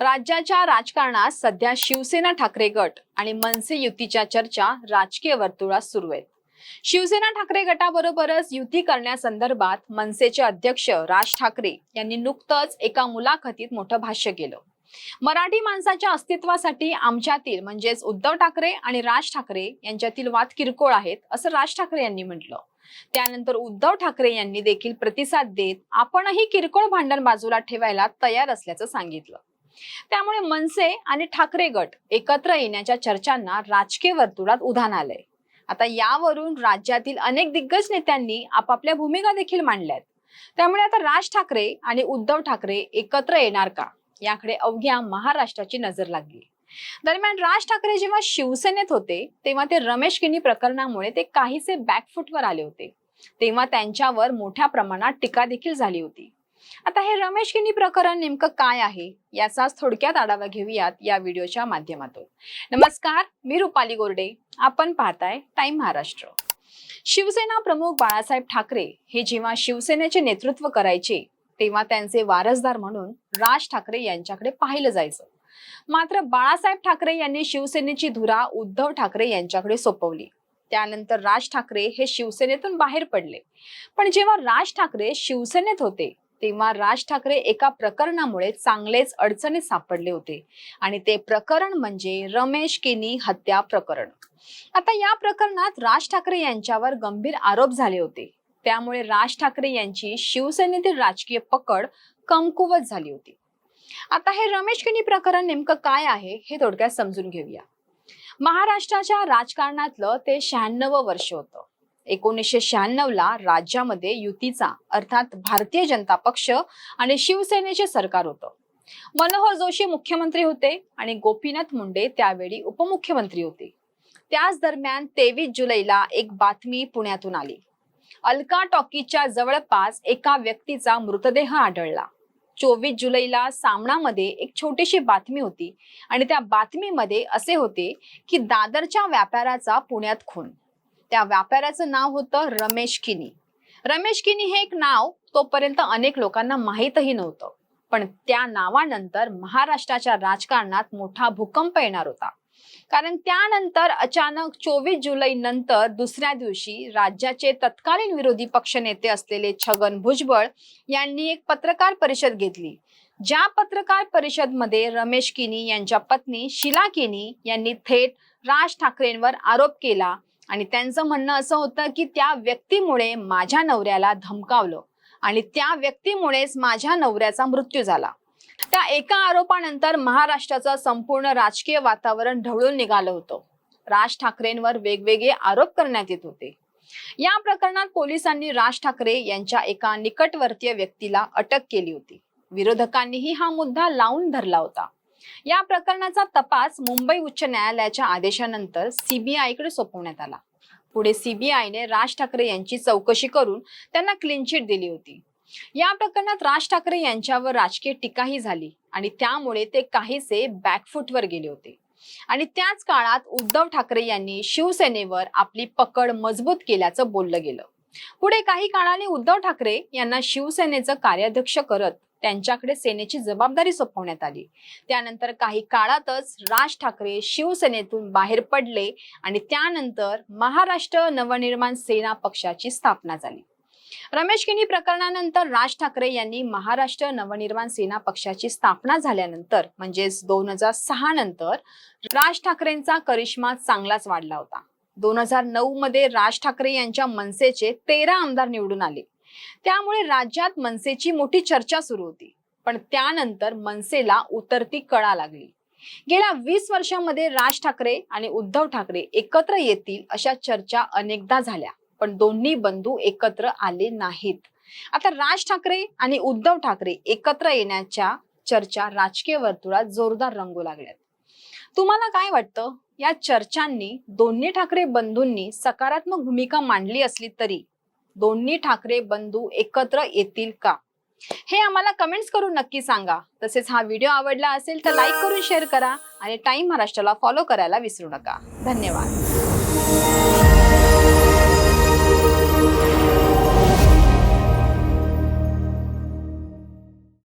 राज्याच्या राजकारणात सध्या शिवसेना ठाकरे गट आणि मनसे युतीच्या चर्चा राजकीय वर्तुळात सुरू आहेत. शिवसेना ठाकरे गटाबरोबरच युती करण्यासंदर्भात मनसेचे अध्यक्ष राज ठाकरे यांनी नुकतंच एका मुलाखतीत मोठं भाष्य केलं. मराठी माणसाच्या अस्तित्वासाठी आमच्यातील म्हणजेच उद्धव ठाकरे आणि राज ठाकरे यांच्यातील वाद किरकोळ आहेत असं राज ठाकरे यांनी म्हटलं. त्यानंतर उद्धव ठाकरे यांनी देखील प्रतिसाद देत आपणही किरकोळ भांडण बाजूला ठेवायला तयार असल्याचं सांगितलं. त्यामुळे मनसे आणि ठाकरे गट एकत्र येण्याच्या चर्चांना राजकीय वर्तुळात उधाण आलंय. आता यावरून राज्यातील अनेक दिग्गज नेत्यांनी आपापल्या भूमिका देखील मांडल्यात. त्यामुळे आता राज ठाकरे आणि उद्धव ठाकरे एकत्र येणार का? याकडे अवघ्या महाराष्ट्राची नजर लागली. दरम्यान राज ठाकरे जेव्हा शिवसेनेत होते तेव्हा ते रमेश किनी प्रकरणामुळे ते काहीसे बॅकफुटवर आले होते. तेव्हा त्यांच्यावर मोठ्या प्रमाणात टीका देखील झाली होती. आता हे रमेश किनी प्रकरण नेमकं काय आहे? याचाच थोडक्यात आढावा घेऊयात या व्हिडिओच्या माध्यमातून. नमस्कार मी रुपाली गोरडे. आपण पाहताय टाइम महाराष्ट्र. शिवसेना प्रमुख बाळासाहेब ठाकरे हे जेव्हा शिवसेनेचे नेतृत्व करायचे तेव्हा त्यांचे वारसदार म्हणून राज ठाकरे यांच्याकडे पाहिलं जायचं. मात्र बाळासाहेब ठाकरे यांनी शिवसेनेची धुरा उद्धव ठाकरे यांच्याकडे सोपवली. त्यानंतर राज ठाकरे हे शिवसेनेतून बाहेर पडले. पण जेव्हा राज ठाकरे शिवसेनेत होते तेव्हा राज ठाकरे एका प्रकरणामुळे चांगलेच अडचणीत सापडले होते. आणि ते प्रकरण म्हणजे रमेश केनी हत्या प्रकरण. आता या प्रकरणात राज ठाकरे यांच्यावर गंभीर आरोप झाले होते. त्यामुळे राज ठाकरे यांची शिवसेनेतील राजकीय पकड कमकुवत झाली होती. आता हे रमेश किनी प्रकरण नेमकं काय आहे हे थोडक्यात समजून घेऊया. महाराष्ट्राच्या राजकारणातलं ते शहाण्णव वर्ष होतं. एकोणीसशे शहाण्णव ला राज्यामध्ये युतीचा अर्थात भारतीय जनता पक्ष आणि शिवसेनेचे सरकार होतं. मनोहर जोशी मुख्यमंत्री होते आणि गोपीनाथ मुंडे त्यावेळी उपमुख्यमंत्री होते. त्याच दरम्यान तेवीस जुलैला एक बातमी पुण्यातून आली. अलका टॉकीच्या जवळपास एका व्यक्तीचा मृतदेह आढळला. चोवीस जुलैला सामनामध्ये एक छोटीशी बातमी होती आणि त्या बातमीमध्ये असे होते की दादरच्या व्यापाराचा पुण्यात खून. त्या व्यापाऱ्याचं नाव होतं रमेश किनी. रमेश किनी हे एक नाव तोपर्यंत अनेक लोकांना माहीतही नव्हतं. पण त्या नावानंतर महाराष्ट्राच्या राजकारणात मोठा भूकंप येणार होता. कारण त्यानंतर अचानक चोवीस जुलै नंतर दुसऱ्या दिवशी राज्याचे तत्कालीन विरोधी पक्षनेते असलेले छगन भुजबळ यांनी एक पत्रकार परिषद घेतली. ज्या पत्रकार परिषदमध्ये रमेश किनी यांच्या पत्नी शिला किनी यांनी थेट राज ठाकरेंवर आरोप केला आणि त्यांचं म्हणणं असं होतं की त्या व्यक्तीमुळे माझ्या नवऱ्याला धमकावलं आणि त्या व्यक्तीमुळेच माझ्या नवऱ्याचा मृत्यू झाला. त्या एका आरोपानंतर महाराष्ट्राचं संपूर्ण राजकीय वातावरण ढवळून निघालं होतं. राज ठाकरेंवर वेगवेगळे आरोप करण्यात येत होते. या प्रकरणात पोलिसांनी राज ठाकरे यांच्या एका निकटवर्तीय व्यक्तीला अटक केली होती. विरोधकांनीही हा मुद्दा लावून धरला होता. या प्रकरणाचा तपास मुंबई उच्च न्यायालयाच्या आदेशानंतर सीबीआयकडे सोपवण्यात आला. पुढे सीबीआयने राज ठाकरे यांची चौकशी करून त्यांना क्लीन चिट दिली होती. या प्रकरणात राज ठाकरे यांच्यावर राजकीय टीकाही झाली आणि त्यामुळे ते काहीसे बॅकफुटवर गेले होते. आणि त्याच काळात उद्धव ठाकरे यांनी शिवसेनेवर आपली पकड मजबूत केल्याचं बोललं गेलं. पुढे काही काळाने उद्धव ठाकरे यांना शिवसेनेचं कार्याध्यक्ष करत त्यांच्याकडे सेनेची जबाबदारी सोपवण्यात आली. त्यानंतर काही काळातच राज ठाकरे शिवसेनेतून बाहेर पडले आणि त्यानंतर महाराष्ट्र नवनिर्माण सेना पक्षाची स्थापना झाली. रमेश किणी प्रकरणानंतर राज ठाकरे यांनी महाराष्ट्र नवनिर्माण सेना पक्षाची स्थापना झाल्यानंतर म्हणजेच दोन हजार सहा नंतर राज ठाकरेंचा करिश्मा चांगलाच वाढला होता. दोन हजार नऊ मध्ये राज ठाकरे यांच्या मनसेचे तेरा आमदार निवडून आले. त्यामुळे राज्यात मनसेची मोठी चर्चा सुरू होती. पण त्यानंतर मनसेला उतरती कळा लागली. गेल्या वीस वर्षांमध्ये राज ठाकरे आणि उद्धव ठाकरे एकत्र येतील अशा चर्चा अनेकदा झाल्या. पण दोन्ही बंधू एकत्र आले नाहीत. आता राज ठाकरे आणि उद्धव ठाकरे एकत्र येण्याच्या चर्चा राजकीय वर्तुळात जोरदार रंगू लागल्यात. तुम्हाला काय वाटतं? या चर्चांनी दोन्ही ठाकरे बंधूंनी सकारात्मक भूमिका मांडली असली तरी दोन्ही ठाकरे बंधू एकत्र येतील का? हे आम्हाला कमेंट्स करून नक्की सांगा. तसेच हा व्हिडिओ आवडला असेल तर लाईक करून शेअर करा आणि टाइम महाराष्ट्राला फॉलो करायला विसरू नका. धन्यवाद.